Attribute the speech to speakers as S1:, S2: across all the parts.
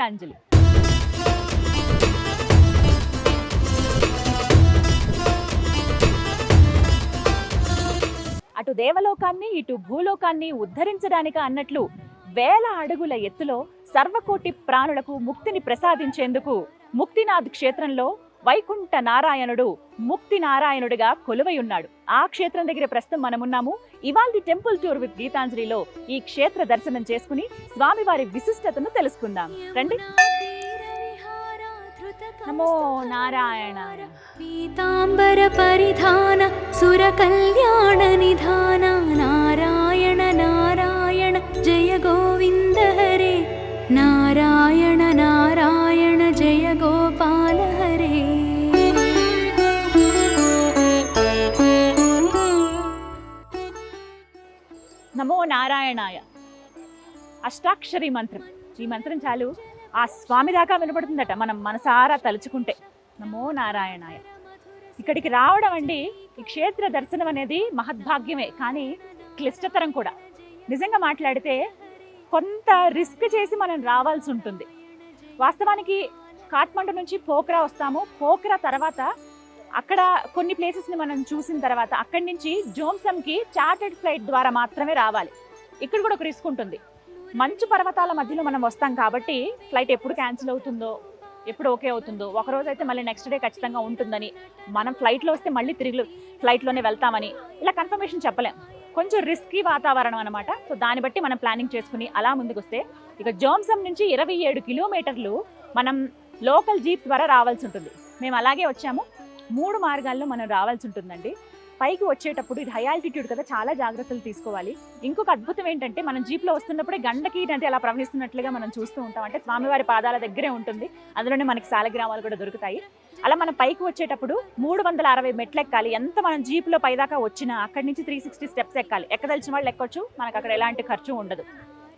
S1: గీతాంజలి. అటు దేవలోకాన్ని ఇటు భూలోకాన్ని ఉద్ధరించడానిక అన్నట్లు వేల అడుగుల ఎత్తులో సర్వకోటి ప్రాణులకు ముక్తిని ప్రసాదించేందుకు ముక్తినాథ్ క్షేత్రంలో వైకుంఠ నారాయణుడు ముక్తి నారాయణుడిగా కొలువై ఉన్నాడు. ఆ క్షేత్రం దగ్గర ప్రస్తుతం మనమున్నాము. ఇవాల్టి టెంపుల్ టూర్ విత్ గీతాంజలిలో ఈ క్షేత్ర దర్శనం చేసుకుని స్వామివారి విశిష్టతను తెలుసుకుందాం. రండి. నమో నారాయణ.
S2: పీతాంబర పరిధాన సుర కళ్యాణ నిధాన. నారాయణ నారాయణ జయ గోవింద హరే. నారాయణ నారాయణ జయ
S1: గోపా నారాయణాయ. అష్టాక్షరి మంత్రం. ఈ మంత్రం చాలు. ఆ స్వామి దాకా వినపడుతుందట మనం మనసారా తలుచుకుంటే. నమో నారాయణాయ. ఇక్కడికి రావడం అండి ఈ క్షేత్ర దర్శనం అనేది మహద్భాగ్యమే కానీ క్లిష్టతరం కూడా. నిజంగా మాట్లాడితే కొంత రిస్క్ చేసి మనం రావాల్సి ఉంటుంది. వాస్తవానికి కాట్మండు నుంచి పోక్రా వస్తాము. పోక్రా తర్వాత అక్కడ కొన్ని ప్లేసెస్ని మనం చూసిన తర్వాత అక్కడి నుంచి జోమ్సమ్కి చార్టెడ్ ఫ్లైట్ ద్వారా మాత్రమే రావాలి. ఇక్కడ కూడా ఒక రిస్క్ ఉంటుంది. మంచు పర్వతాల మధ్యలో మనం వస్తాం కాబట్టి ఫ్లైట్ ఎప్పుడు క్యాన్సిల్ అవుతుందో ఎప్పుడు ఓకే అవుతుందో ఒక రోజు అయితే మళ్ళీ నెక్స్ట్ డే ఖచ్చితంగా ఉంటుందని మనం ఫ్లైట్లో వస్తే మళ్ళీ తిరిగి ఫ్లైట్లోనే వెళ్తామని ఇలా కన్ఫర్మేషన్ చెప్పలేం. కొంచెం రిస్కీ వాతావరణం అనమాట సో దాన్ని బట్టి మనం ప్లానింగ్ చేసుకుని అలా ముందుకు వస్తే ఇక జోమ్సమ్ నుంచి ఇరవై ఏడు కిలోమీటర్లు మనం లోకల్ జీప్ ద్వారా రావాల్సి ఉంటుంది. మేము అలాగే వచ్చాము. మూడు మార్గాల్లో మనం రావాల్సి ఉంటుందండి. పైకి వచ్చేటప్పుడు ఇది హై ఆల్టిట్యూడ్ కదా చాలా జాగ్రత్తలు తీసుకోవాలి. ఇంకొక అద్భుతం ఏంటంటే మనం జీప్లో వస్తున్నప్పుడే గండకి నది అలా ప్రవహిస్తున్నట్లుగా మనం చూస్తూ ఉంటాం. అంటే స్వామివారి పాదాల దగ్గరే ఉంటుంది. అందులోనే మనకి సాలగ్రామాలు కూడా దొరుకుతాయి. అలా మనం పైకి వచ్చేటప్పుడు మూడు వందల అరవై మెట్లు ఎక్కాలి. ఎంత మనం జీప్లో పైదాకా వచ్చినా అక్కడి నుంచి త్రీ సిక్స్టీ స్టెప్స్ ఎక్కాలి. ఎక్కదలిచిన వాళ్ళు ఎక్కొచ్చు? మనకు అక్కడ ఎలాంటి ఖర్చు ఉండదు.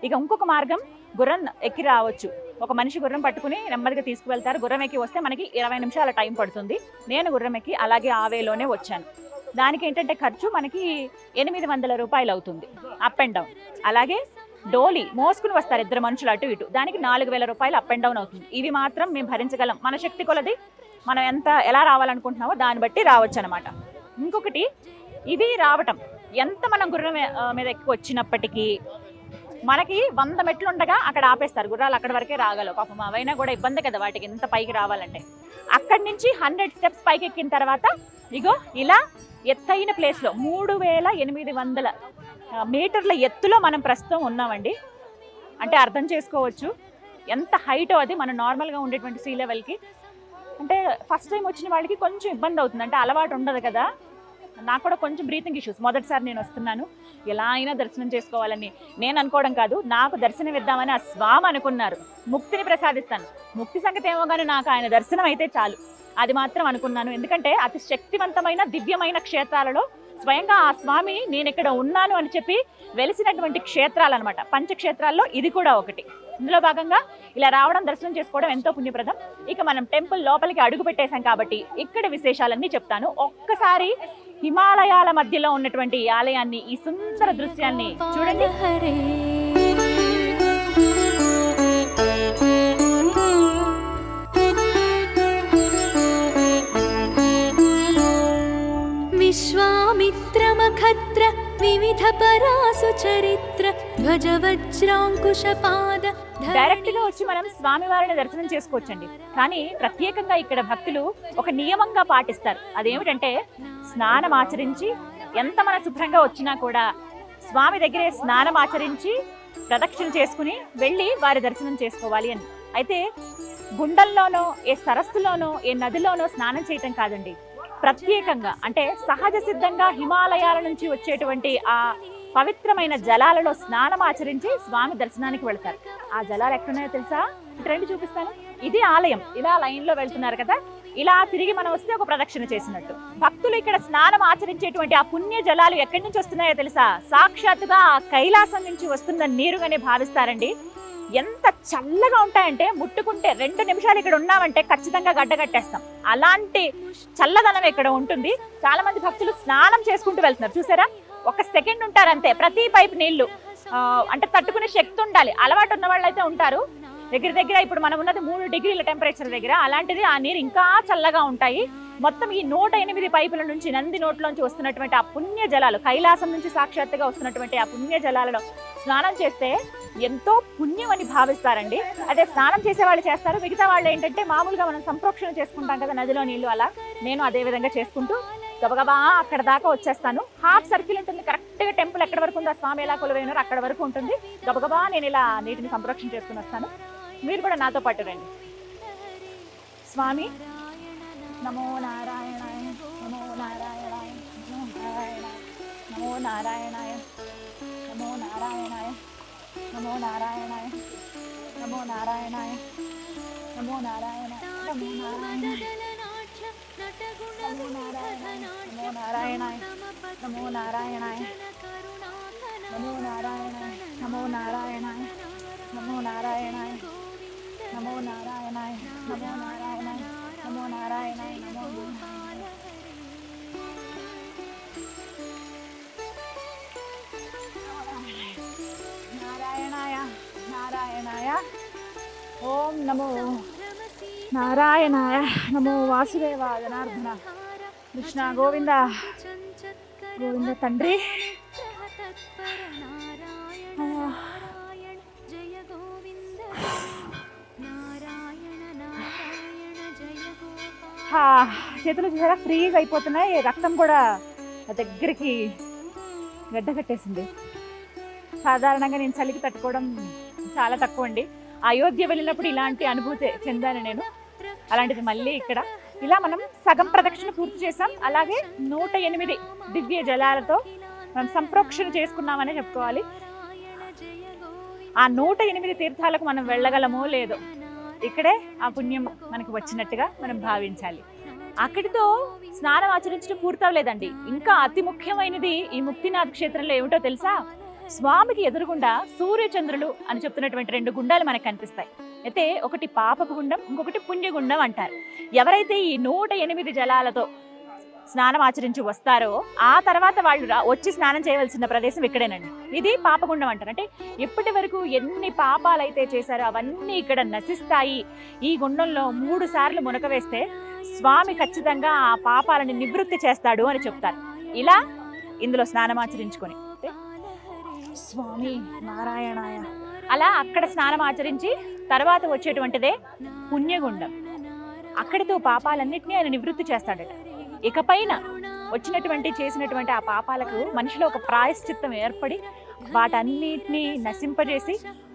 S1: ఇక ఇంకొక మార్గం గుర్రం ఎక్కి రావచ్చు. ఒక మనిషి గుర్రం పట్టుకుని నెమ్మదిగా తీసుకువెళ్తారు. గుర్రం ఎక్కి వస్తే మనకి ఇరవై నిమిషాల టైం పడుతుంది. నేను గుర్రం ఎక్కి అలాగే ఆవేలోనే వచ్చాను. దానికి ఏంటంటే ఖర్చు మనకి ఎనిమిది వందల రూపాయలు అవుతుంది. అప్ అండ్ డౌన్ అలాగే డోలీ మోసుకుని వస్తారు ఇద్దరు మనుషులు అటు ఇటు. దానికి నాలుగు వేల రూపాయలు అప్ అండ్ డౌన్ అవుతుంది. ఇవి మాత్రం మేము భరించగలం. మన శక్తి కొలది మనం ఎంత ఎలా రావాలనుకుంటున్నామో దాన్ని బట్టి రావచ్చు అనమాట ఇంకొకటి ఇవి రావటం. ఎంత మనం గుర్రం మీద- మీద ఎక్కువ వచ్చినప్పటికీ మనకి వంద మెట్లు ఉండగా అక్కడ ఆపేస్తారు. గుర్రాలు అక్కడ వరకే రాగలవు. పాపం అవైనా కూడా ఇబ్బంది కదా వాటికి ఎంత పైకి రావాలంటే. అక్కడి నుంచి హండ్రెడ్ స్టెప్స్ పైకి ఎక్కిన తర్వాత ఇగో ఇలా ఎత్తైన ప్లేస్లో మూడు వేల ఎనిమిది వందల మీటర్ల ఎత్తులో మనం ప్రస్తుతం ఉన్నామండి. అంటే అర్థం చేసుకోవచ్చు. ఎంత హైటో అది మన నార్మల్గా ఉండేటువంటి సీ లెవెల్కి. అంటే ఫస్ట్ టైం వచ్చిన వాళ్ళకి కొంచెం ఇబ్బంది అవుతుంది. అంటే అలవాటు ఉండదు కదా. నాకు కూడా కొంచెం బ్రీతింగ్ ఇష్యూస్ మొదటిసారి నేను వస్తున్నాను. ఎలా అయినా దర్శనం చేసుకోవాలని నేను అనుకోవడం కాదు నాకు దర్శనం ఇద్దామని ఆ స్వామి అనుకున్నారు. ముక్తిని ప్రసాదిస్తాను. ముక్తి సంగతి ఏమో కానీ నాకు ఆయన దర్శనం అయితే చాలు. అది మాత్రం అనుకున్నాను. ఎందుకంటే అతి శక్తివంతమైన దివ్యమైన క్షేత్రాలలో స్వయంగా ఆ స్వామి నేను ఇక్కడ ఉన్నాను అని చెప్పి వెలిసినటువంటి క్షేత్రాలు అనమాట పంచక్షేత్రాల్లో ఇది కూడా ఒకటి. ఇందులో భాగంగా ఇలా రావడం దర్శనం చేసుకోవడం ఎంతో పుణ్యప్రదం. ఇక మనం టెంపుల్ లోపలికి అడుగు పెట్టేశాం కాబట్టి ఇక్కడ విశేషాలన్నీ చెప్తాను. ఒక్కసారి హిమాలయాల మధ్యలో ఉన్నటువంటి ఈ ఆలయాన్ని ఈ సుందర దృశ్యాన్ని చూడండి.
S2: విశ్వామిత్రమఖత్ర వివిధ పరాసు చరిత్ర ధ్వజ వజ్రాంకుశ పాద
S1: డైరెక్ట్గా వచ్చి మనం స్వామివారిని దర్శనం చేసుకోవచ్చండి. కానీ ప్రత్యేకంగా ఇక్కడ భక్తులు ఒక నియమంగా పాటిస్తారు. అదేమిటంటే స్నానం ఆచరించి ఎంత మన శుభ్రంగా వచ్చినా కూడా స్వామి దగ్గరే స్నానం ఆచరించి ప్రదక్షిణ చేసుకుని వెళ్ళి వారి దర్శనం చేసుకోవాలి అని. అయితే గుండల్లోనో ఏ సరస్సులోనో ఏ నదిలోనో స్నానం చేయటం కాదండి. ప్రత్యేకంగా అంటే సహజ సిద్ధంగా హిమాలయాల నుంచి వచ్చేటువంటి ఆ పవిత్రమైన జలాలలో స్నానం ఆచరించి స్వామి దర్శనానికి వెళ్తారు. ఆ జలాలు ఎక్కడున్నాయో తెలుసా? ఇటు చూపిస్తాను. ఇది ఆలయం. ఇలా లైన్లో వెళ్తున్నారు కదా. ఇలా తిరిగి మనం వస్తే ఒక ప్రదక్షిణ చేసినట్టు. భక్తులు ఇక్కడ స్నానం ఆచరించేటువంటి ఆ పుణ్య జలాలు ఎక్కడి నుంచి వస్తున్నాయో తెలుసా? సాక్షాత్తుగా ఆ కైలాసం నుంచి వస్తున్న నీరుగానే భావిస్తారండి. ఎంత చల్లగా ఉంటాయంటే ముట్టుకుంటే రెండు నిమిషాలు ఇక్కడ ఉన్నామంటే ఖచ్చితంగా గడ్డ కట్టేస్తాం. అలాంటి చల్లదనం ఇక్కడ ఉంటుంది. చాలా మంది భక్తులు స్నానం చేసుకుంటూ వెళ్తున్నారు. చూసారా? ఒక సెకండ్ ఉంటారు అంతే. ప్రతి పైపు నీళ్ళు అంటే తట్టుకునే శక్తి ఉండాలి. అలవాటు ఉన్న వాళ్ళు అయితే ఉంటారు. దగ్గర దగ్గర ఇప్పుడు మనం ఉన్నది మూడు డిగ్రీల టెంపరేచర్ దగ్గర. అలాంటిది ఆ నీరు ఇంకా చల్లగా ఉంటాయి. మొత్తం ఈ నూట ఎనిమిది పైపుల నుంచి నంది నోట్లోంచి వస్తున్నటువంటి ఆ పుణ్య జలాలు కైలాసం నుంచి సాక్షాత్తుగా వస్తున్నటువంటి ఆ పుణ్య జలాలలో స్నానం చేస్తే ఎంతో పుణ్యం అని భావిస్తారండి. అదే స్నానం చేసే వాళ్ళు చేస్తారు. మిగతా వాళ్ళు ఏంటంటే మామూలుగా మనం సంప్రోక్షణ చేసుకుంటాం కదా నదిలో నీళ్ళు అలా. నేను అదే విధంగా చేసుకుంటూ గబగబా అక్కడ దాకా వచ్చేస్తాను. హాఫ్ సర్కిల్ ఉంటుంది. కరెక్ట్గా టెంపుల్ ఎక్కడ వరకు ఉందో ఆ స్వామి ఎలా కొలువైనారో అక్కడ వరకు ఉంటుంది. గబగబా నేను ఇలా నీటిని సంప్రోక్షణ చేసుకుని వస్తాను. మీరు కూడా నాతో పాటు రండి స్వామి నమో నారాయణాయ నమో నారాయణాయ నమో నారాయణాయ నమో నారాయణాయ నమో నారాయణాయ నమో నారాయణాయ నమో నారాయణాయ నమో నారాయణాయ నమో నారాయణాయ నమో నారాయణాయ నమో నారాయణాయ నమో నారాయణాయ నమో నారాయణాయ നമോ നാരായണായ നമോ നാരായണായ നമോ നാരായണായ നമോ നാരായണായ നാരായണായ. ഓം നമോ നാരായണായ
S2: നമോ വാസുദേവ ജനാർദ്ദന. കൃഷ്ണ ഗോവിന്ദ. ഗോവിന്ദ
S1: തന്ത്രി. చేతులు చూసారా? ఫ్రీజ్ అయిపోతున్నాయి. రక్తం కూడా దగ్గరికి గడ్డ కట్టేసింది. సాధారణంగా నేను చలికి తట్టుకోవడం చాలా తక్కువ అండి అయోధ్య వెళ్ళినప్పుడు ఇలాంటి అనుభూతి చెందాను నేను. అలాంటిది మళ్ళీ ఇక్కడ. ఇలా మనం సగం ప్రదక్షిణ పూర్తి చేసాం అలాగే నూట ఎనిమిది దివ్య జలాలతో మనం సంప్రోక్షణ చేసుకున్నామని చెప్పుకోవాలి. ఆ నూట ఎనిమిది తీర్థాలకు మనం వెళ్ళగలమో లేదో ఇక్కడే ఆ పుణ్యం మనకు వచ్చినట్టుగా మనం భావించాలి. అక్కడితో స్నానం ఆచరించడం పూర్తవలేదండి. ఇంకా అతి ముఖ్యమైనది ఈ ముక్తినాథ్ క్షేత్రంలో ఏమిటో తెలుసా? స్వామికి ఎదురుగుండా సూర్యచంద్రులు అని చెప్తున్నటువంటి రెండు గుండాలు మనకు కనిపిస్తాయి. అయితే ఒకటి పాపపు గుండం ఇంకొకటి పుణ్యగుండం అంటారు. ఎవరైతే ఈ నూట ఎనిమిది జలాలతో స్నానం ఆచరించి వస్తారో ఆ తర్వాత వాళ్ళు రా- వచ్చి స్నానం చేయవలసిన ప్రదేశం ఇక్కడేనండి. ఇది పాపగుండం అంటారు. అంటే ఇప్పటి వరకు ఎన్ని పాపాలు అయితే చేశారో అవన్నీ ఇక్కడ నశిస్తాయి. ఈ గుండంలో మూడు సార్లు మునక వేస్తే స్వామి ఖచ్చితంగా ఆ పాపాలని నివృత్తి చేస్తాడు అని చెప్తారు. ఇలా ఇందులో స్నానం ఆచరించుకొని. స్వామి నారాయణాయ. అలా అక్కడ స్నానం ఆచరించి తర్వాత వచ్చేటువంటిదే పుణ్యగుండం. అక్కడితో పాపాలన్నింటినీ ఆయన నివృత్తి చేస్తాడట. ఇకపైన వచ్చినటువంటి చేసినటువంటి ఆ పాపాలకు మనిషిలో ఒక ప్రాయశ్చిత్తం ఏర్పడి వాటన్నిటినీ నశింపజేసి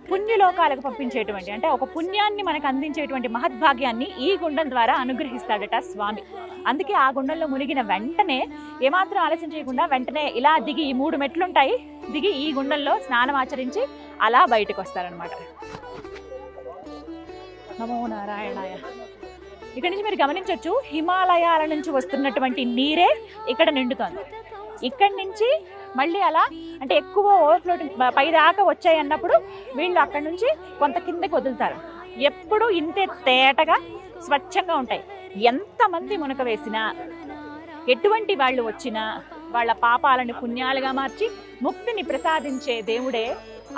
S1: పుణ్యలోకాలకు పంపించేటువంటి అంటే ఒక పుణ్యాన్ని మనకు అందించేటువంటి మహద్భాగ్యాన్ని ఈ గుండం ద్వారా అనుగ్రహిస్తాడట స్వామి. అందుకే ఆ గుండంలో మునిగిన వెంటనే ఏమాత్రం ఆలస్యం చేయకుండా వెంటనే ఇలా దిగి ఈ మూడు మెట్లుంటాయి దిగి ఈ గుండంలో స్నానం ఆచరించి అలా బయటకు వస్తారనమాట నమో నారాయణాయ. ఇక్కడ నుంచి మీరు గమనించవచ్చు హిమాలయాల నుంచి వస్తున్నటువంటి నీరే ఇక్కడ నిండుతోంది. ఇక్కడి నుంచి మళ్ళీ అలా అంటే ఎక్కువ ఓవర్ఫ్లో పైదాకా వచ్చాయి అన్నప్పుడు వీళ్ళు అక్కడ నుంచి కొంత కిందకి వదులుతారు. ఎప్పుడు ఇంతే తేటగా స్వచ్ఛంగా ఉంటాయి. ఎంతమంది మునక వేసినా ఎటువంటి వాళ్ళు వచ్చినా వాళ్ళ పాపాలను పుణ్యాలుగా మార్చి ముక్తిని ప్రసాదించే దేవుడే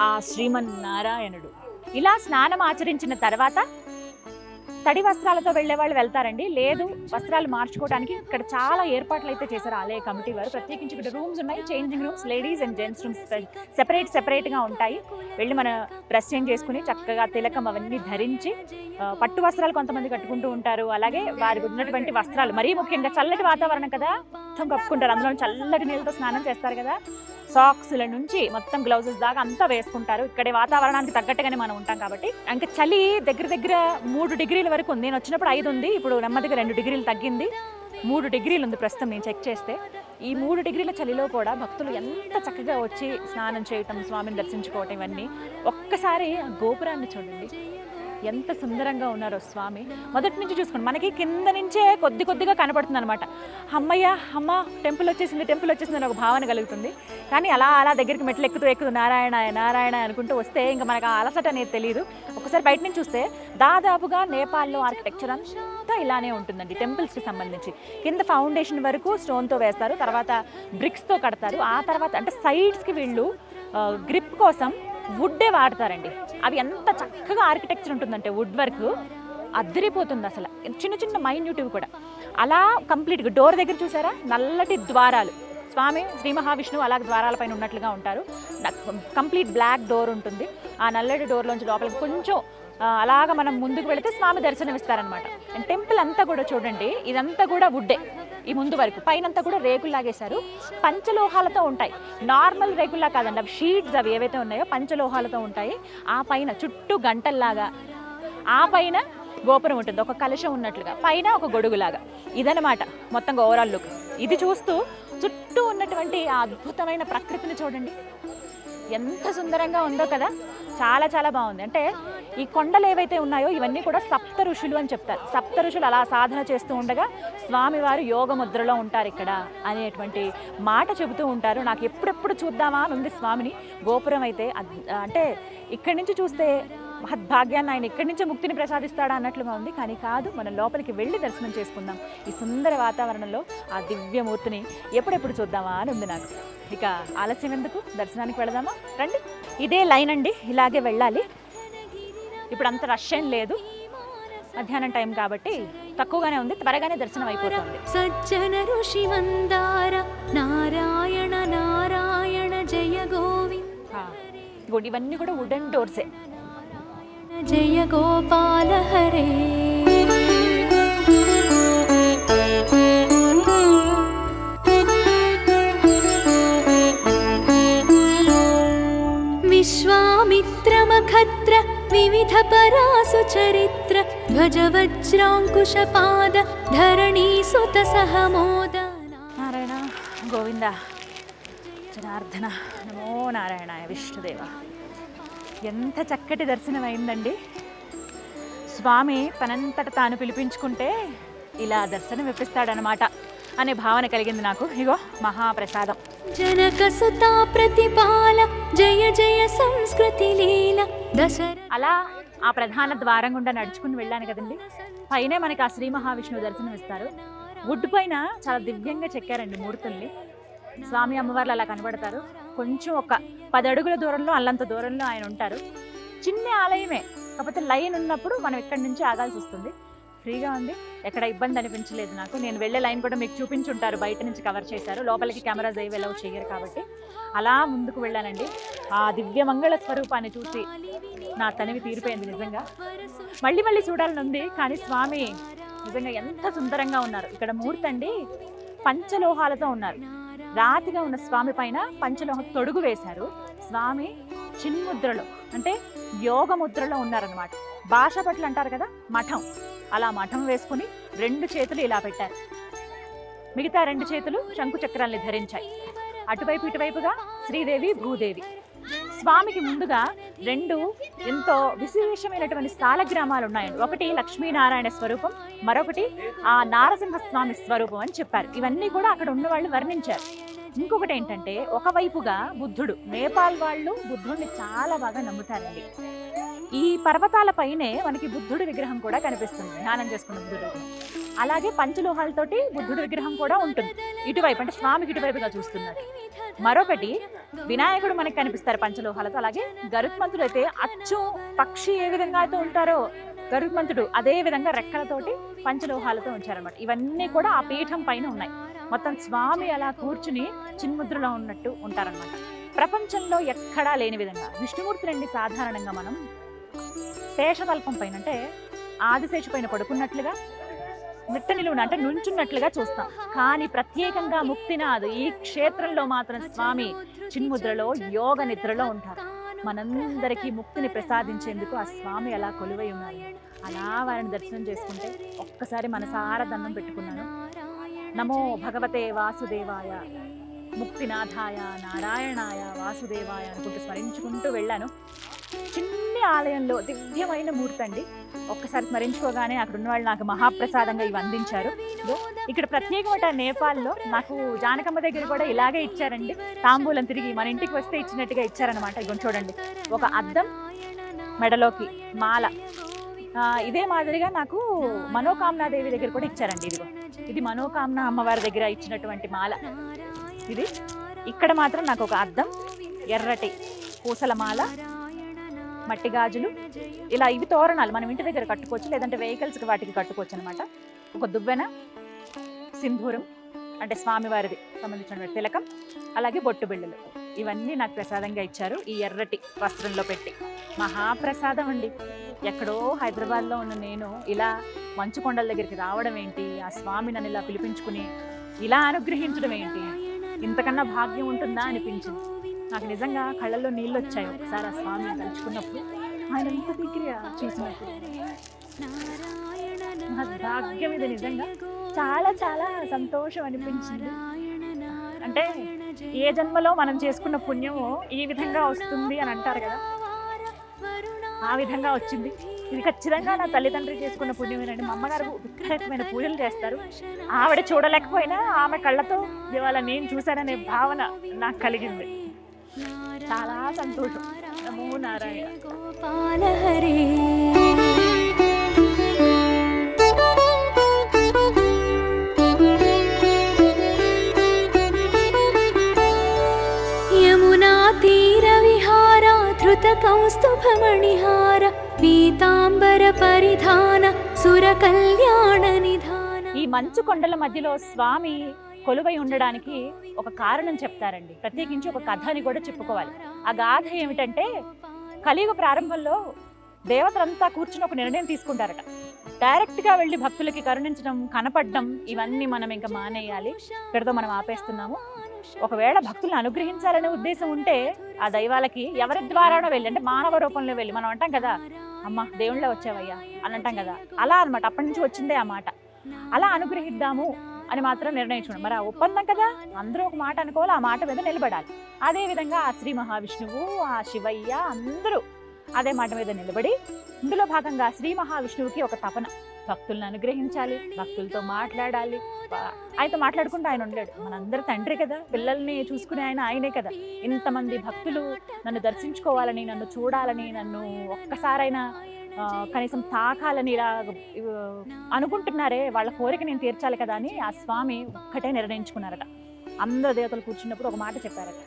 S1: ఆ శ్రీమన్నారాయణుడు. ఇలా స్నానం ఆచరించిన తర్వాత తడి వస్త్రాలతో వెళ్ళే వాళ్ళు వెళ్తారండి. లేదు వస్త్రాలు మార్చుకోవడానికి ఇక్కడ చాలా ఏర్పాట్లు అయితే చేశారు ఆలయ కమిటీ వారు. ప్రత్యేకించి ఇక్కడ రూమ్స్ ఉన్నాయి. Changing rooms ladies and gents rooms separate సెపరేట్గా ఉంటాయి. వెళ్ళి మన డ్రెస్ చేంజ్ చేసుకుని చక్కగా తిలకం అవన్నీ ధరించి పట్టు వస్త్రాలు కొంతమంది కట్టుకుంటూ ఉంటారు. అలాగే వారికి ఉన్నటువంటి వస్త్రాలు మరీ ముఖ్యంగా చల్లటి వాతావరణం కదా. మొత్తం కప్పుకుంటారు. అందులో చల్లటి నీళ్ళతో స్నానం చేస్తారు కదా. సాక్స్ల నుంచి మొత్తం గ్లౌజెస్ దాకా అంతా వేసుకుంటారు. ఇక్కడ వాతావరణానికి తగ్గట్టుగానే మనం ఉంటాం కాబట్టి. ఇంకా చలి దగ్గర దగ్గర మూడు డిగ్రీల వరకు ఉంది. నేను వచ్చినప్పుడు ఐదు ఉంది. ఇప్పుడు నెమ్మదిగా రెండు డిగ్రీలు తగ్గింది. మూడు డిగ్రీలు ఉంది ప్రస్తుతం నేను చెక్ చేస్తే. ఈ మూడు డిగ్రీల చలిలో కూడా భక్తులు ఎంత చక్కగా వచ్చి స్నానం చేయటం స్వామిని దర్శించుకోవటం ఇవన్నీ ఒక్కసారి గోపురాన్ని చూడండి. ఎంత సుందరంగా ఉన్నారో స్వామి. మొదటి నుంచి చూసుకోండి మనకి కింద నుంచే కొద్ది కొద్దిగా కనపడుతుంది అనమాట అమ్మయ్య అమ్మ టెంపుల్ వచ్చేసింది టెంపుల్ వచ్చేసింది అని ఒక భావన కలుగుతుంది. కానీ అలా అలా దగ్గరికి మెట్లు ఎక్కుతూ ఎక్కుతూ నారాయణ నారాయణ అనుకుంటూ వస్తే ఇంకా మనకు ఆ అలసట అనేది తెలియదు ఒకసారి బయట నుంచి చూస్తే దాదాపుగా నేపాల్లో ఆర్కిటెక్చర్ అంతా ఇలానే ఉంటుందండి టెంపుల్స్కి సంబంధించి. కింద ఫౌండేషన్ వరకు స్టోన్తో వేస్తారు తర్వాత బ్రిక్స్తో కడతారు. ఆ తర్వాత అంటే సైడ్స్కి వీళ్ళు గ్రిప్ కోసం వుడ్డే వాడతారండి. అవి ఎంత చక్కగా ఆర్కిటెక్చర్ ఉంటుందంటే వుడ్ వర్క్ అద్దరిపోతుంది అసలు. చిన్న చిన్న మైన్యూటివ్ కూడా. అలా కంప్లీట్గా డోర్ దగ్గర చూసారా? నల్లటి ద్వారాలు. స్వామి శ్రీ మహావిష్ణువు అలా ద్వారాలపైన ఉన్నట్లుగా ఉంటారు. కంప్లీట్ బ్లాక్ డోర్ ఉంటుంది. ఆ నల్లటి డోర్లోంచి లోపలికి కొంచెం అలాగ మనం ముందుకు వెళితే స్వామి దర్శనం ఇస్తారనమాట అండ్ టెంపుల్ అంతా కూడా చూడండి ఇదంతా కూడా వుడ్డే ఈ ముందు వరకు పైనంతా కూడా రేకులు లాగేశారు. పంచలోహాలతో ఉంటాయి. నార్మల్ రేకుల్లా కాదండి అవి షీట్స్ అవి ఏవైతే ఉన్నాయో పంచలోహాలతో ఉంటాయి. ఆ పైన చుట్టూ గంటల్లాగా ఆ పైన గోపురం ఉంటుంది ఒక కలశం ఉన్నట్లుగా. పైన ఒక గొడుగులాగా. ఇదనమాట మొత్తం ఓవరాల్ లుక్ ఇది చూస్తూ చుట్టూ ఉన్నటువంటి ఆ అద్భుతమైన ప్రకృతిని చూడండి. ఎంత సుందరంగా ఉందో కదా. చాలా చాలా బాగుంది. అంటే ఈ కొండలు ఏవైతే ఉన్నాయో ఇవన్నీ కూడా సప్త ఋషులు అని చెప్తారు. సప్త ఋషులు అలా సాధన చేస్తూ ఉండగా స్వామివారు యోగ ముద్రలో ఉంటారు ఇక్కడ అనేటువంటి మాట చెబుతూ ఉంటారు. నాకు ఎప్పుడెప్పుడు చూద్దామా అని ఉంది స్వామిని. గోపురం అయితే అంటే ఇక్కడి నుంచి చూస్తే మహద్భాగ్యాన్ని ఆయన ఇక్కడి నుంచే ముక్తిని ప్రసాదిస్తాడా అన్నట్లుగా ఉంది. కానీ కాదు మనం లోపలికి వెళ్ళి దర్శనం చేసుకుందాం. ఈ సుందర వాతావరణంలో ఆ దివ్యమూర్తిని ఎప్పుడెప్పుడు చూద్దామా అని ఉంది నాకు. ఇక ఆలస్యం ఎందుకు? దర్శనానికి వెళదామా? రండి. ఇదే లైన్ అండి. ఇలాగే వెళ్ళాలి. ఇప్పుడు అంత రష్ ఏం లేదు. మధ్యాహ్నం టైం కాబట్టి తక్కువగానే ఉంది. త్వరగానే దర్శనం అయిపోతుంది.
S2: సజ్జన ఋషి మందార నారాయణ నారాయణ జయ గోవింద.
S1: ఇవన్నీ కూడా వుడెన్ డోర్సే
S2: జయ గోపాల హరే విశ్వామిత్రమఖత్ర వివిధ పరాసు చరిత్ర ధ్వజ వజ్రాంకుశపాద ధరణీ సుత సహమోద
S1: నారాయణ గోవింద ఎంత చక్కటి దర్శనం అయిందండి. స్వామి తనంతట తాను పిలిపించుకుంటే ఇలా దర్శనం ఇప్పిస్తాడనమాట అనే భావన కలిగింది నాకు. ఇగో మహాప్రసాదం.
S2: జనక సుతా ప్రతిపాల జయ జయ సంస్కృతి లీల దశర
S1: అలా ఆ ప్రధాన ద్వారం గుండా నడుచుకుని వెళ్ళాను కదండి. పైనే మనకి ఆ శ్రీ మహావిష్ణువు దర్శనం ఇస్తారు. వుడ్ పైన చాలా దివ్యంగా చెక్కారండి మూర్తుల్ని. స్వామి అమ్మవార్లు అలా కనబడతారు. కొంచెం ఒక పది అడుగుల దూరంలో అల్లంత దూరంలో ఆయన ఉంటారు. చిన్న ఆలయమే కాకపోతే లైన్ ఉన్నప్పుడు మనం ఇక్కడి నుంచి ఆగాల్సి వస్తుంది. ఫ్రీగా ఉంది. ఎక్కడ ఇబ్బంది అనిపించలేదు నాకు. నేను వెళ్ళే లైన్ కూడా మీకు చూపించుంటారు. బయట నుంచి కవర్ చేశారు. లోపలికి కెమెరాస్ ఏవి ఎలా చేయరు కాబట్టి. అలా ముందుకు వెళ్ళానండి. ఆ దివ్య మంగళ స్వరూపాన్ని చూసి నా తనివి తీరిపోయింది నిజంగా. మళ్ళీ మళ్ళీ చూడాలని ఉంది కానీ స్వామి నిజంగా ఎంత సుందరంగా ఉన్నారు. ఇక్కడ మూర్తి అండి పంచలోహాలతో ఉన్నారు. రాతిగా ఉన్న స్వామి పైన పంచలోహ తొడుగు వేశారు. స్వామి చిన్ముద్రలో అంటే యోగ ముద్రలో ఉన్నారనమాట భాష పట్ల అంటారు కదా మఠం. అలా మఠం వేసుకుని రెండు చేతులు ఇలా పెట్టారు. మిగతా రెండు చేతులు శంకు చక్రాల్ని ధరించాయి. అటువైపు ఇటువైపుగా శ్రీదేవి భూదేవి. స్వామికి ముందుగా రెండు ఎంతో విశేషమైనటువంటి స్థాలగ్రామాలు ఉన్నాయండి ఒకటి లక్ష్మీనారాయణ స్వరూపం మరొకటి ఆ నారసింహ స్వామి స్వరూపం అని చెప్పారు. ఇవన్నీ కూడా అక్కడ ఉన్న వాళ్ళు వర్ణించారు. ఇంకొకటి ఏంటంటే ఒకవైపుగా బుద్ధుడు నేపాల్ వాళ్ళు బుద్ధుడిని చాలా బాగా నమ్ముతారండి. ఈ పర్వతాల పైనే మనకి బుద్ధుడి విగ్రహం కూడా కనిపిస్తుంది ధ్యానం చేసుకున్న బుద్ధుడు. అలాగే పంచలోహాలతోటి బుద్ధుడి విగ్రహం కూడా ఉంటుంది. ఇటువైపు అంటే స్వామికి ఇటువైపుగా చూస్తున్నారు మరొకటి వినాయకుడు మనకి కనిపిస్తారు పంచలోహాలతో. అలాగే గరుత్మంతుడు అయితే అచ్చు పక్షి ఏ విధంగా అయితే ఉంటారో గరుత్మంతుడు అదే విధంగా రెక్కలతోటి పంచలోహాలతో ఉంచారనమాట ఇవన్నీ కూడా ఆ పీఠం పైన ఉన్నాయి. మొత్తం స్వామి అలా కూర్చుని చిన్ముద్రలో ఉన్నట్టు ఉంటారనమాట ప్రపంచంలో ఎక్కడా లేని విధంగా విష్ణుమూర్తి నుండి సాధారణంగా మనం శేషతల్పం పైన అంటే ఆదిశేషు పైన పడుకున్నట్లుగా నిట్ట నిలువున అంటే నుంచున్నట్లుగా చూస్తాం. కానీ ప్రత్యేకంగా ముక్తినాథ్ ఈ క్షేత్రంలో మాత్రం స్వామి చిన్ముద్రలో యోగ నిద్రలో ఉంటారు. మనందరికీ ముక్తిని ప్రసాదించేందుకు ఆ స్వామి అలా కొలువై ఉన్నారు. అలా వారిని దర్శనం చేసుకుంటే ఒక్కసారి మనసారా దండం పెట్టుకున్నాను. నమో భగవతే వాసుదేవాయ ముక్తినాథాయ నారాయణాయ వాసుదేవాయ అనుకుంటూ స్మరించుకుంటూ వెళ్ళాను. చిన్ని ఆలయంలో దివ్యమైన మూర్తి అండి. ఒక్కసారి స్మరించుకోగానే అక్కడ ఉన్న వాళ్ళు నాకు మహాప్రసాదంగా ఇవి అందించారు. ఇక్కడ ప్రత్యేకమైన నేపాల్లో నాకు జానకమ్మ దగ్గర కూడా ఇలాగే ఇచ్చారండి. తాంబూలం తిరిగి మన ఇంటికి వస్తే ఇచ్చినట్టుగా ఇచ్చారనమాట ఇగో చూడండి. ఒక అద్దం మెడలోకి మాల. ఇదే మాదిరిగా నాకు మనోకామనాదేవి దగ్గర కూడా ఇచ్చారండి ఇదిగో. ఇది మనోకామన అమ్మవారి దగ్గర ఇచ్చినటువంటి మాల. ఇది. ఇక్కడ మాత్రం నాకు ఒక అద్దం ఎర్రటి పూసల మాల మట్టి గాజులు. ఇలా ఇవి తోరణాలు మనం ఇంటి దగ్గర కట్టుకోవచ్చు లేదంటే వెహికల్స్కి వాటికి కట్టుకోవచ్చు అనమాట ఒక దువ్వెన సింధూరం అంటే స్వామివారిది సంబంధించిన తిలకం అలాగే బొట్టు బిళ్ళలు. ఇవన్నీ నాకు ప్రసాదంగా ఇచ్చారు. ఈ ఎర్రటి వస్త్రంలో పెట్టి. మహాప్రసాదం అండి. ఎక్కడో హైదరాబాద్లో ఉన్న నేను ఇలా మంచు కొండల దగ్గరికి రావడం ఏంటి? ఆ స్వామి నన్ను ఇలా పిలిపించుకుని ఇలా అనుగ్రహించడం ఏంటి? ఇంతకన్నా భాగ్యం ఉంటుందా అనిపించింది. నాకు నిజంగా కళ్ళల్లో నీళ్ళు వచ్చాయి ఒకసారి ఆ స్వామిని తలుచుకున్నప్పుడు. ఆయన ఇంత దగ్గర చూసినప్పుడు. నా భాగ్యం ఇది నిజంగా. చాలా చాలా సంతోషం అనిపించింది. అంటే ఏ జన్మలో మనం చేసుకున్న పుణ్యము ఈ విధంగా వస్తుంది అని అంటారు కదా. ఆ విధంగా వచ్చింది. ఇది ఖచ్చితంగా నా తల్లిదండ్రి చేసుకున్న పుణ్యమేనండి. మా అమ్మగారు విపరీతమైన పూజలు చేస్తారు. ఆవిడ చూడలేకపోయినా ఆమె కళ్ళతో ఇవాళ నేను చూశాననే భావన నాకు కలిగింది. చాలా సంతోషం. నమో నారాయణ.
S2: గోపాల హరే కౌస్తుభమణిహార పీతాంబర పరిధాన సుర కళ్యాణ నిధాన.
S1: ఈ మంచు కొండల మధ్యలో స్వామి కొలువై ఉండడానికి ఒక కారణం చెప్తారండి. ప్రత్యేకించి ఒక కథ అని కూడా చెప్పుకోవాలి. ఆ గాథ ఏమిటంటే కలియుగ ప్రారంభంలో దేవతలంతా కూర్చుని ఒక నిర్ణయం తీసుకుంటారట. డైరెక్ట్గా వెళ్ళి భక్తులకి కరుణించడం కనపడడం ఇవన్నీ మనం ఇంకా మానేయాలి. ఇక్కడితో మనం ఆపేస్తున్నాము. ఒకవేళ భక్తులను అనుగ్రహించాలనే ఉద్దేశం ఉంటే ఆ దైవాలకి ఎవరి ద్వారానో వెళ్ళి అంటే మానవ రూపంలో వెళ్ళి మనం అంటాం కదా అమ్మ దేవుళ్ళ వచ్చావయ్యా అని అంటాం కదా. అలా అనమాట అప్పటి నుంచి వచ్చిందే ఆ మాట. అలా అనుగ్రహిద్దాము. అని మాత్రం నిర్ణయించుకున్నాం మరి ఆ ఒప్పందం కదా? అందరూ ఒక మాట అనుకోవాలి ఆ మాట మీద నిలబడాలి. అదే విధంగా ఆ శ్రీ మహావిష్ణువు ఆ శివయ్య అందరూ అదే మాట మీద నిలబడి ఇందులో భాగంగా శ్రీ మహావిష్ణువుకి ఒక తపన. భక్తులను అనుగ్రహించాలి భక్తులతో మాట్లాడాలి. ఆయనతో మాట్లాడుకుంటూ ఆయన ఉండలేడు. మనందరి తండ్రి కదా పిల్లల్ని చూసుకునే ఆయన ఆయనే కదా. ఇంతమంది భక్తులు నన్ను దర్శించుకోవాలని నన్ను చూడాలని నన్ను ఒక్కసారైనా కనీసం తాకాలని ఇలా అనుకుంటున్నారే వాళ్ళ కోరిక నేను తీర్చాలి కదా అని ఆ స్వామి ఒక్కటే నిర్ణయించుకున్నారట. అందరు దేవతలు కూర్చున్నప్పుడు ఒక మాట చెప్పారట.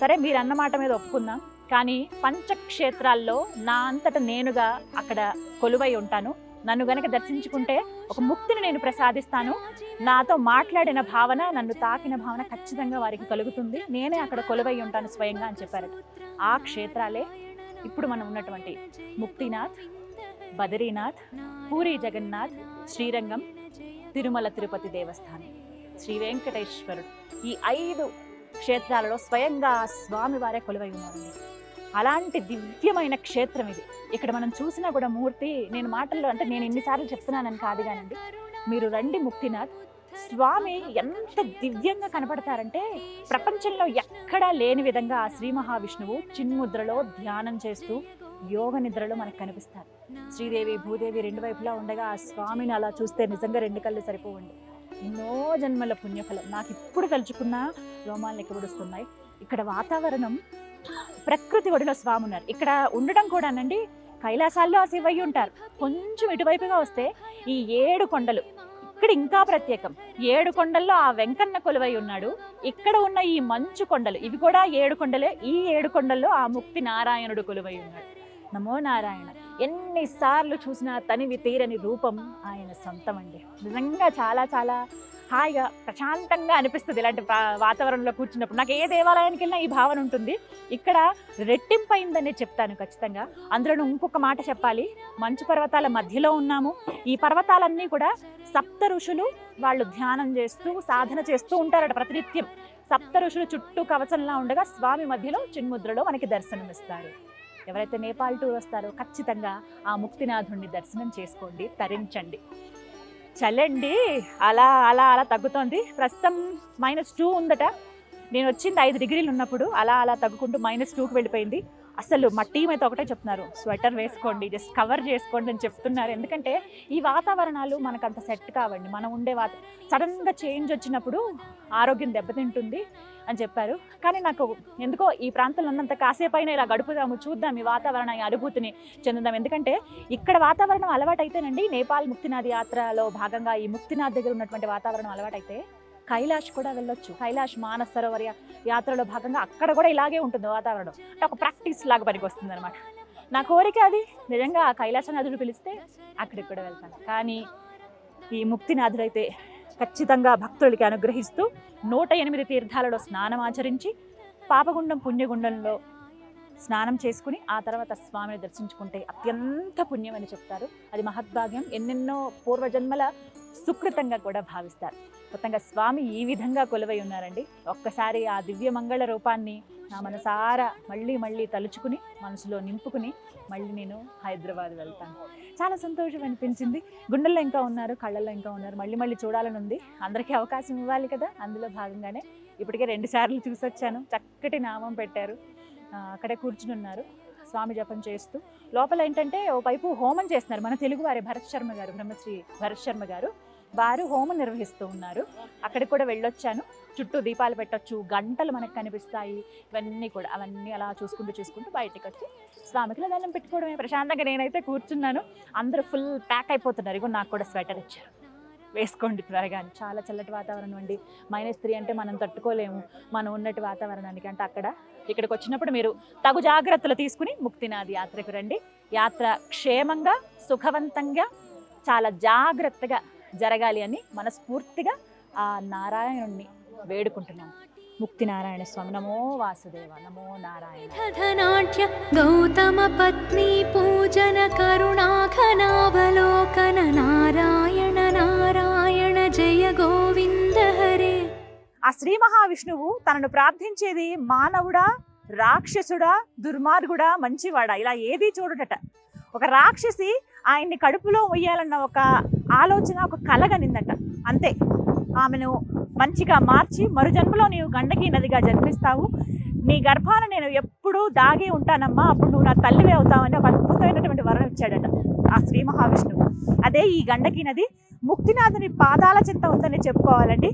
S1: సరే మీరు అన్న మాట మీద ఒప్పుకుందాం కానీ పంచక్షేత్రాల్లో నా అంతట నేనుగా అక్కడ కొలువై ఉంటాను. నన్ను గనక దర్శించుకుంటే ఒక ముక్తిని నేను ప్రసాదిస్తాను. నాతో మాట్లాడిన భావన నన్ను తాకిన భావన ఖచ్చితంగా వారికి కలుగుతుంది. నేనే అక్కడ కొలువై ఉంటాను స్వయంగా అని చెప్పారట. ఆ క్షేత్రాలే ఇప్పుడు మనం ఉన్నటువంటి ముక్తినాథ్ బదరీనాథ్ పూరి జగన్నాథ్ శ్రీరంగం తిరుమల తిరుపతి దేవస్థానం. శ్రీ వెంకటేశ్వరుడు ఈ ఐదు క్షేత్రాలలో స్వయంగా స్వామివారే కొలువై ఉన్నారండి. అలాంటి దివ్యమైన క్షేత్రం ఇది. ఇక్కడ మనం చూసినా కూడా మూర్తి నేను మాటల్లో అంటే నేను ఎన్నిసార్లు చెప్తున్నానని కాదు కానండి. మీరు రండి ముక్తినాథ్. స్వామి ఎంత దివ్యంగా కనపడతారంటే ప్రపంచంలో ఎక్కడా లేని విధంగా ఆ శ్రీ మహావిష్ణువు చిన్ముద్రలో ధ్యానం చేస్తూ యోగ నిద్రలో మనకు కనిపిస్తారు. శ్రీదేవి భూదేవి రెండు వైపులా ఉండగా ఆ స్వామిని అలా చూస్తే నిజంగా రెండు కళ్ళు సరిపోవండి. ఎన్నో జన్మల పుణ్యఫలం. నాకు ఇప్పుడు తలుచుకున్న రోమాలు ఎక్కబడుస్తున్నాయి ఇక్కడ వాతావరణం ప్రకృతి ఒడిలో స్వామి ఉన్నారు. ఇక్కడ ఉండడం కూడానండి కైలాసాల్లో ఆ శివయ్య ఉంటారు. కొంచెం ఇటువైపుగా వస్తే ఈ ఏడు కొండలు. ఇక్కడ ఇంకా ప్రత్యేకం. ఏడు కొండల్లో ఆ వెంకన్న కొలువై ఉన్నాడు. ఇక్కడ ఉన్న ఈ మంచు కొండలు ఇవి కూడా ఏడు కొండలే. ఈ ఏడు కొండల్లో ఆ ముక్తి నారాయణుడు కొలువై ఉన్నాడు. నమో నారాయణ. ఎన్నిసార్లు చూసినా తనివి తీరని రూపం ఆయన సొంతం అండి నిజంగా చాలా చాలా హాయిగా ప్రశాంతంగా అనిపిస్తుంది ఇలాంటి వాతావరణంలో కూర్చున్నప్పుడు. నాకు ఏ దేవాలయానికి వెళ్ళినా ఈ భావన ఉంటుంది. ఇక్కడ రెట్టింపైందనే చెప్తాను ఖచ్చితంగా. అందులో ఇంకొక మాట చెప్పాలి. మంచు పర్వతాల మధ్యలో ఉన్నాము. ఈ పర్వతాలన్నీ కూడా సప్త ఋషులు వాళ్ళు ధ్యానం చేస్తూ సాధన చేస్తూ ఉంటారట ప్రతినిత్యం. సప్త ఋషులు చుట్టూ కవచంలా ఉండగా స్వామి మధ్యలో చిన్ముద్రలో మనకి దర్శనమిస్తారు. ఎవరైతే నేపాల్ టూర్ వస్తారో ఖచ్చితంగా ఆ ముక్తినాథుడిని దర్శనం చేసుకోండి తరించండి. చలండి అలా అలా అలా తగ్గుతోంది. ప్రస్తుతం మైనస్ టూ ఉందట. నేను వచ్చింది ఐదు డిగ్రీలు ఉన్నప్పుడు అలా అలా తగ్గుకుంటూ మైనస్ టూకి వెళ్ళిపోయింది. అసలు మా టీం అయితే ఒకటే చెప్తున్నారు స్వెటర్ వేసుకోండి జస్ట్ కవర్ చేసుకోండి అని చెప్తున్నారు. ఎందుకంటే ఈ వాతావరణాలు మనకు అంత సెట్ కావండి. మనం ఉండే వాత సడన్గా చేంజ్ వచ్చినప్పుడు ఆరోగ్యం దెబ్బతింటుంది అని చెప్పారు. కానీ నాకు ఎందుకో ఈ ప్రాంతంలో ఉన్నంత అయినా ఇలా గడుపుదాము చూద్దాం ఈ వాతావరణ ఈ అనుభూతిని చెందుదాం. ఎందుకంటే ఇక్కడ వాతావరణం అలవాటైతేనండి నేపాల్ ముక్తినాథ్ యాత్రలో భాగంగా ఈ ముక్తినాథ్ దగ్గర ఉన్నటువంటి వాతావరణం అలవాటైతే కైలాష్ కూడా వెళ్ళొచ్చు. కైలాష్ మానసరోవర్ యాత్రలో భాగంగా అక్కడ కూడా ఇలాగే ఉంటుంది వాతావరణం. అంటే ఒక ప్రాక్టీస్ లాగా పనికి వస్తుంది అనమాట నా కోరిక అది. నిజంగా ఆ కైలాసనాథుడు పిలిస్తే అక్కడికి కూడా వెళ్తాను. కానీ ఈ ముక్తినాథుడు అయితే ఖచ్చితంగా భక్తులకి అనుగ్రహిస్తూ నూట ఎనిమిది తీర్థాలలో స్నానం ఆచరించి పాపగుండం పుణ్యగుండంలో స్నానం చేసుకుని ఆ తర్వాత స్వామిని దర్శించుకుంటే అత్యంత పుణ్యం అని చెప్తారు. అది మహద్భాగ్యం. ఎన్నెన్నో పూర్వజన్మల సుకృతంగా కూడా భావిస్తారు. మొత్తంగా స్వామి ఈ విధంగా కొలువై ఉన్నారండి. ఒక్కసారి ఆ దివ్య మంగళ రూపాన్ని నా మనసారా మళ్ళీ మళ్ళీ తలుచుకుని మనసులో నింపుకుని మళ్ళీ నేను హైదరాబాద్ వెళ్తాను. చాలా సంతోషం అనిపించింది. గుండెల్లో ఇంకా ఉన్నారు కళ్ళల్లో ఇంకా ఉన్నారు. మళ్ళీ మళ్ళీ చూడాలని ఉంది. అందరికీ అవకాశం ఇవ్వాలి కదా? అందులో భాగంగానే ఇప్పటికే రెండు సార్లు చూసొచ్చాను. చక్కటి నామం పెట్టారు. అక్కడే కూర్చుని ఉన్నారు. స్వామి జపం చేస్తూ. లోపల ఏంటంటే ఓ వైపు హోమం చేస్తున్నారు మన తెలుగువారే భరత్ శర్మ గారు బ్రహ్మశ్రీ భరత్ శర్మ గారు. వారు హోమం నిర్వహిస్తూ ఉన్నారు. అక్కడికి కూడా వెళ్ళొచ్చాను. చుట్టూ దీపాలు పెట్టొచ్చు గంటలు మనకు కనిపిస్తాయి. ఇవన్నీ కూడా అవన్నీ అలా చూసుకుంటూ చూసుకుంటూ బయటికి వచ్చి స్వామికి దండం పెట్టుకోవడమే. ప్రశాంతంగా నేనైతే కూర్చున్నాను. అందరూ ఫుల్ ప్యాక్ అయిపోతున్నారు. ఇగో నాకు కూడా స్వెటర్ ఇచ్చారు. వేసుకోండి త్వరగా చాలా చల్లటి వాతావరణం అండి. మైనస్ త్రీ అంటే మనం తట్టుకోలేము. మనం ఉన్నటి వాతావరణానికి అంటే అక్కడ ఇక్కడికి వచ్చినప్పుడు మీరు తగు జాగ్రత్తలు తీసుకుని ముక్తినాథ్ యాత్రకు రండి. యాత్ర క్షేమంగా సుఖవంతంగా చాలా జాగ్రత్తగా జరగాలి అని మనస్ఫూర్తిగా ఆ నారాయణుణ్ణి వేడుకుంటున్నాం. ముక్తి నారాయణ స్వామి. నమో వాసుదేవ నమో నారాయణ.
S2: గౌతమ పత్ని పూజన కరుణాఖనావలోకన నారాయణ నారాయణ జయ గోవింద హరే.
S1: ఆ శ్రీ మహావిష్ణువు తనను ప్రార్థించేది మానవుడా రాక్షసుడా దుర్మార్గుడా మంచివాడా? ఇలా ఏదీ చూడటట. ఒక రాక్షసి ఆయన్ని కడుపులో మొయ్యాలన్న ఒక ఆలోచన ఒక కలగనిందట అంతే. ఆమెను మంచిగా మార్చి మరుజన్మలో నీవు గండకి నదిగా జన్మిస్తావు. నీ గర్భాన నేను ఎప్పుడూ దాగి ఉంటానమ్మా అప్పుడు నువ్వు నా తల్లివే అవుతావని ఒక అద్భుతమైనటువంటి వరం ఇచ్చాడట ఆ శ్రీ మహావిష్ణువు. అదే ఈ గండకి నది ముక్తినాథుని పాదాల చింత ఉందని చెప్పుకోవాలండి.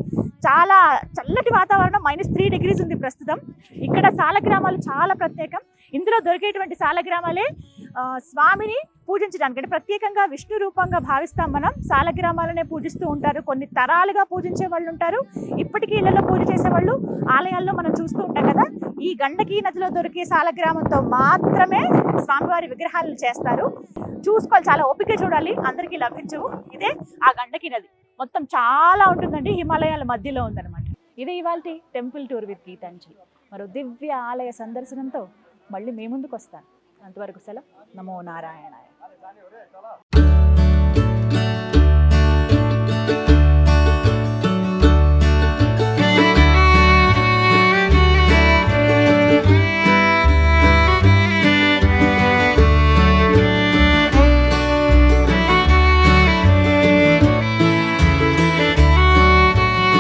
S1: చాలా చల్లటి వాతావరణం మైనస్ త్రీ డిగ్రీస్ ఉంది ప్రస్తుతం. ఇక్కడ సాలగ్రామాలు చాలా ప్రత్యేకం. ఇందులో దొరికేటువంటి సాలగ్రామాలే ఆ, స్వామిని పూజించడానికి అంటే ప్రత్యేకంగా విష్ణు రూపంగా భావిస్తాం మనం. సాలగ్రామాలనే పూజిస్తూ ఉంటారు. కొన్ని తరాలుగా పూజించే వాళ్ళు ఉంటారు. ఇప్పటికీ ఇళ్ళలో పూజ చేసే వాళ్ళు ఆలయాల్లో మనం చూస్తూ ఉంటాం కదా. ఈ గండకీ నదిలో దొరికే సాలగ్రామంతో మాత్రమే స్వామివారి విగ్రహాలను చేస్తారు. చూసుకోవాలి. చాలా ఓపిక చూడాలి. అందరికీ లభించవు. ఇదే ఆ గండకీ నది. మొత్తం చాలా ఉంటుందండి. హిమాలయాల మధ్యలో ఉందన్నమాట. ఇది ఇవాళ టెంపుల్ టూర్ విత్ గీతాంజలి. మరో దివ్య ఆలయ సందర్శనంతో మళ్ళీ మీ ముందుకు వస్తాను అంతవరకు సెలవు. నమో నారాయణ